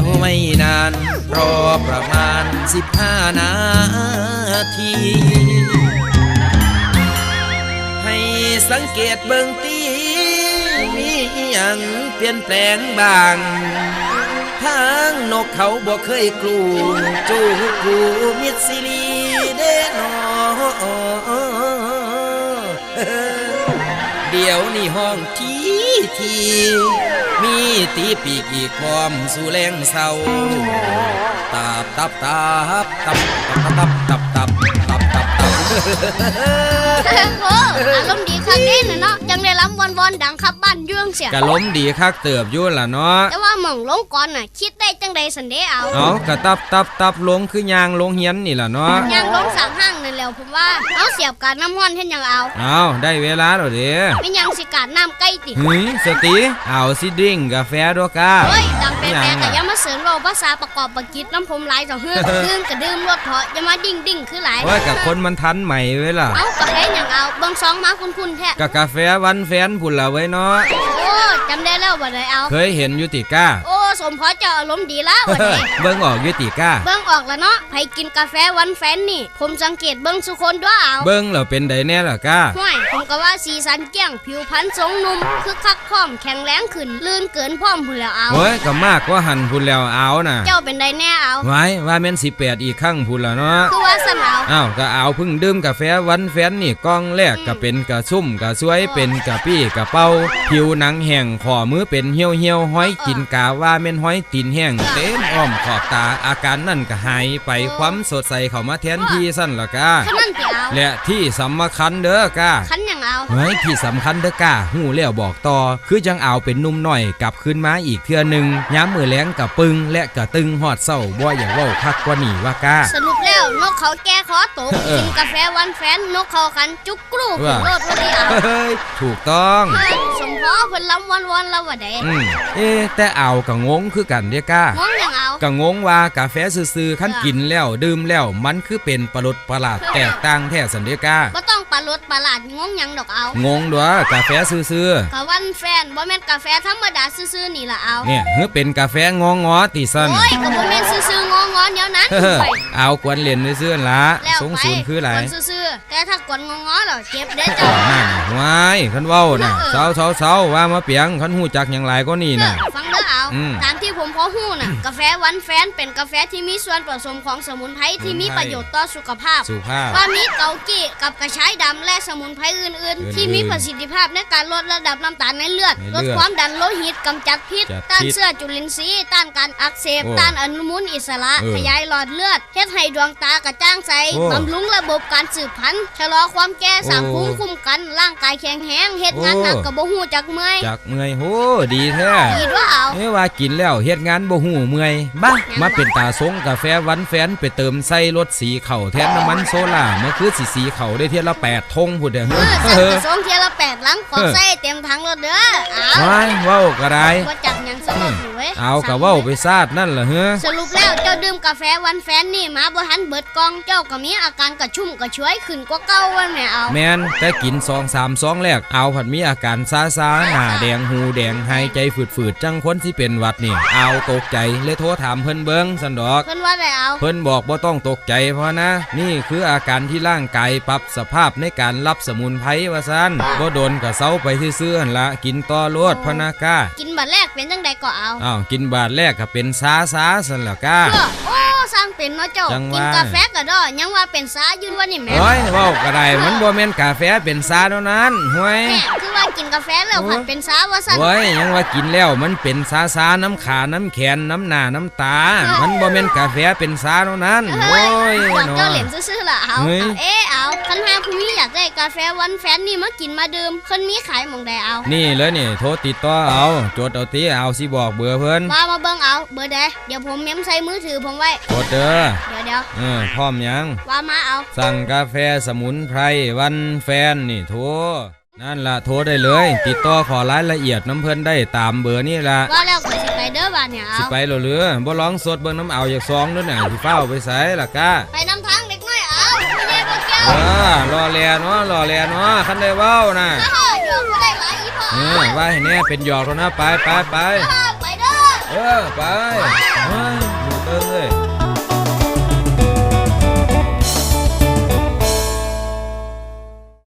แล้วไม่นาน รอประมาณสิบห้านาที ให้สังเกตเบิ่งตี มีอหยังเปลี่ยนแปลงบางทางนกเขาบ่เคยกลูจูกูมิดซิลีเด้นอ เดี๋ยวนี่ห้องทีทีมีตีปีกอีกความสู่แรงเศร้าตับตับตับตับตับตับตับตับตับตับตับโอ้อารมณ์ดี คักเด้น่ะเนาะจังได้ล้ำวอนๆดังขับบ้านเยื่องเสียกะล้มดีคักเติบอยู่ล่ะเนาะแต่ว่าหม่องลงก่อนน่ะคิดได้จังใดสันเดเอาเอากะตับตับตับลงคือยางลงเฮียนนี่ล่ะเนาะยางลงสามห้างนั่นแล้วผมว่าเอาเสียบการน้ำห้อนเห็นยังเอาเอาได้เวลาแล้วเด้ไม่ยังสิการน้ำใกล้ติหึสติเอาสิดริงกาแฟด้วยกาเฮ้ยดังแปลอิหยักงๆอะก็อย่ามาเสริมเราภาษาประกอบประกิจน้ำผมหลายต่อเฮือกดื่มก็ดื่มรถเถาะอย่ามาดิ่งดิ่งคือหลายโอ้ยกับคนมันทันใหม่เว้ยล่ะเอากาแฟยังเอาเบิ่งสองมาคุณๆแท้กะกาแฟวันแฟนพุ่นละไว้เนาะโอ้จำได้แล้วบ่ได้เอาเคยเห็นอยุติก้า โอ้สมพอเจ้าอารมณ์ดีแล้ววันนี้เบิ่งออกอยุติก้า เบิ่งออกแล้วเนาะไผกินกาแฟวันแฟนนี่ ผมสังเกตเบิ่งสุคนด้วยเอาเบิ่งแล้วเป็นไดแน่ล่ะก้าห้วย ผมก็ว่าสีสันเกี้ยงผิวพรรณทรงหนุ่มคึกคักพร้อมแข็งแรงขึ้นลื่นเกินพร้อมพุ่นแล้วเอาโอ้ยก็มากกว่าหันพุ่นแล้วเอาน่ะ เจ้าเป็นไดแน่เอา ไว้ว่าแม่นสิแปดอีกครั้งพุ่นละเนาะ คือว่าสนเอา อ้าวก็เอาเพึ่งดื่มกาแฟวันแฟนนี่กล้องแรกก็เป็นกระซุ่มกระซวยเป็นกระปี้กระเป้า ผิวหนังแห้งขอมือเป็นเหี่ยวเหี่ยวๆห้อยกินกาว่าแม่นห้อยตีนแห้งเต็มอ้อมขอบตาอาการนั่นก็หายไปความสดใสเข้ามาแทนที่สั้นละก้าขนั่นติเอาและที่สำคัญเด้อก้าคันหยัง เอาเฮ้ยที่สำคัญเด้อก้าหูแล้วบอกต่อ คือจังเอาเป็นหนุ่มหน่อยกลับขึ้นมาอีกเทื่อหนึ่งย้ำมือแรงกับปึงและกะตึงหอดเศร้าบ่อยากเว้าคักกว่านี่ว่าก้าสรุปแล้วนกเขาแก้คอตกเออกินกาแฟวันแฟนนกเขาคันจุกกรูขึ้นว่าโลดว่าได้เอาเฮ้ยถูกต้องเฮ้ยสมพอเพิ่นล้ำวันๆแล้วว่าได้อืมเอ๊ะแต่เอากะงงคือกันเด้อก้างงหยังเอากะงงว่ากาแฟซื่อๆขั้นกินแล้วดื่มแล้วมันคือเป็นประหลดประหลาดแตกต่างแท้สันเด้อก้าบ่ต้อง ปลาลดปลาหลาดงงหยังดอกเอางงด้วยกาแฟซื่อกะวันแฟนบ่แม่นกาแฟธรรมดาซื่อๆนี่ล่ะเอาๆเนี่ยเฮ้ยเป็นกาแฟงองอติสันโอ้ยก็บ่แม่นซื่อๆงองๆเดี๋ยวนั้นเฮ้อไปเอากวนเล่นซื่อๆละแล้วสงไปสูนคืออะไรกวนซื่อๆแต่ถ้ากวนงองๆแล้วเจ็บเด้อเจ้า นั่นว้ายคันเว้าน่ะเออเศร้าเศร้าเศร้าว่ามาเปียงคันหูจักอย่างไรก็นี่น่ะฟังเด้อเอา อืม ตามที่ผมพ อฮู้น่ะ กาแฟวันแฟนเป็นกาแฟที่มีส่วนผสมของสมุนไพรที่มีประโยชน์ต่อสุขภาพ สุภาพ ว่ามีเกากี้กับกระชายดำและสมุนไพรอื่นอื่นๆๆที่มีประสิทธิภาพในการลดระดับน้ำตาลในเลือด ในลเลืดอดความดันโลหิตกำจัดพิษ จัดพิษต้านเชื้อจุลินทรีย์ ต้านการอักเสบ โอ้ต้านอนุมูลอิสระ เออขยายหลอดเลือดเฮ็ดให้ดวงตากระจ่างใสโอ้บำรุงระบบการสืบพันธุ์ชะลอความแก่สร้างโอ้ภูมิคุ้มกันร่างกายแข็งแรงเฮ็ดงานโอ้หนักกับบ่ฮู้จักเมื่อยจักเมื่อยโหดีแท้ดีด้วยเอา เอ้ว่ากินแล้วเฮ็ดงานบ่หูเมื่อยบ้ายังมาวะเป็นตาสงกาแฟวันแฟนไปเติมใส่รถสีเข่าแทนน้ำมันโซล่าเมื่อคือสีสีเข่าได้เทียละแปดทงพุ่นเด้อเออสั่งเออกระสงเทียละแปดหลังขอเออใส่เต็มถังรถเด้อเอาว้ายเว้าก็ได้บ่จักหยังสนุกอยู่เว้ยเอากะเว้าไปซาดนั่นล่ะเฮ้อสรุปแล้ว เจ้าดื่มกาแฟวันแฟนนี่มาบ่ทันเบิดกล่องเจ้าก็มีอาการกระชุ่มกระชวยขึ้นกว่าเก่าว่าแม่เอาแมนแต่กินสองสามซองแรกเอาผัดมีอาการซาซาหน้าแดงหูแดงหายใจฝืดๆจังคนที่เป็นหวัดนี่ เอาตกใจเลยโทรถามเพิ่นเบิงสันดอก เพิ่นว่าได้เอาเพิ่นบอกบ่ต้องตกใจเพราะนะ นี่คืออาการที่ร่างกายปรับสภาพในการรับสมุนไพรว่าซั่นบ่โดนก็เซาไปซื่อๆหั่นละกินต่อโลดพะนะก้ากินบัดแรกเป็นจังใดก็เอาอ้าวกินบาทแรกก็เป็นซาซาซั่นล่ะก้าお！ เป็นเนาะเจ้าจังกินว่ากาแฟก็ดอยังว่าเป็นสายืนว่านี่แม่โอ้ยเว้าก็ได้มันบ่แม่นกาแฟเป็นซาเท่านั้นห่วย แม่คือว่ากินกาแฟแล้วผัดเป็นสาว่าซั่นโอ้ยยังว่ากินแล้วมันเป็นซาซาน้ำขาน้ำแขนน้ำหน้าน้ำตา มันบ่แม่นกาแฟเป็นซาเท่านั้นโอ้ยบอกเนาะเจ้าเหรียญซื่อๆล่ะเอาเฮ้ย เอาเอ๊ะเอาคันหาคุณมีอยากได้กาแฟวันแฟนนี่มากินมาดื่มเพิ่นมีขายหม่องใดเอานี่เลยนี่โทรติดต่อเอาจดเอาติเอาสิบอกเบอร์เพิ่นมามาเบิ่งเอาเบอร์ใดเดี๋ยวผมเมมใส่มือถือผมไว้กดเด้อเดี๋ยวเดี๋ยวเออพร้อมยัง ว่ามาเอา สั่งกาแฟสมุนไพรวันแฟนนี่โทรนั่นล่ะโทรได้เลย ติดต่อขอรายละเอียดน้ำเพิ่นได้ตามเบอร์นี่ล่ะว่าแล้วก็สิไปเด้อบ้านเนี่ยสิเอาไปเหรอหรือบ่ร้องสดเบิ่งน้ำเอาจากซองด้วยน่ะสิเฝ้าไปไสล่ะก้าไปนำทางเด็กน้อยเอาไม่ได้บ่เจ้าเออรอแลเนาะรอแลเนาะคันได้เว้าน่ะอ้าวอยู่บ่ได้หลายอีพ่อเออว่าให้แน่เป็นหยอกแล้วนะไปไปไปอ้าวไปเด้อ เออไปไป